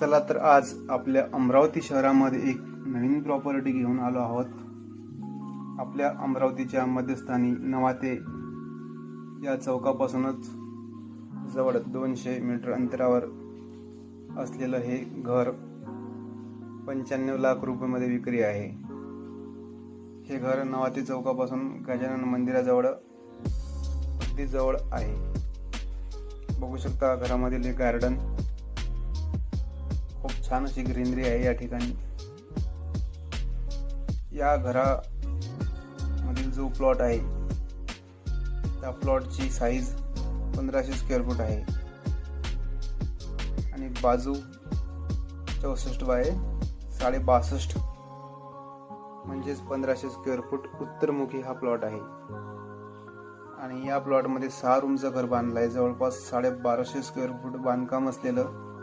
चला तर आज आपल्या अमरावती शहरामध्ये एक नवीन प्रॉपर्टी घेऊन आलो आहोत. आपल्या अमरावतीच्या मध्यस्थानी नवाते या चौकापासूनच जवळ दोनशे मीटर अंतरावर असलेलं हे घर पंच्याण्णव लाख रुपयेमध्ये विक्री आहे. हे घर नवाते चौकापासून गजानन मंदिराजवळ अगदी जवळ आहे. बघू शकता घरामधील हे गार्डन छान अशी ग्रीनरी आहे या ठिकाणी. या घरामधील जो प्लॉट आहे त्या प्लॉटची साईज पंधराशे स्क्वेअर फूट आहे. आणि बाजू चौसष्ट बाय साडे बासष्ट म्हणजेच पंधराशे स्क्वेअर फूट उत्तरमुखी हा प्लॉट आहे. आणि या प्लॉटमध्ये सहा रूमचं घर बांधलं आहे जवळपास साडे बाराशे स्क्वेअर फूट बांधकाम असलेलं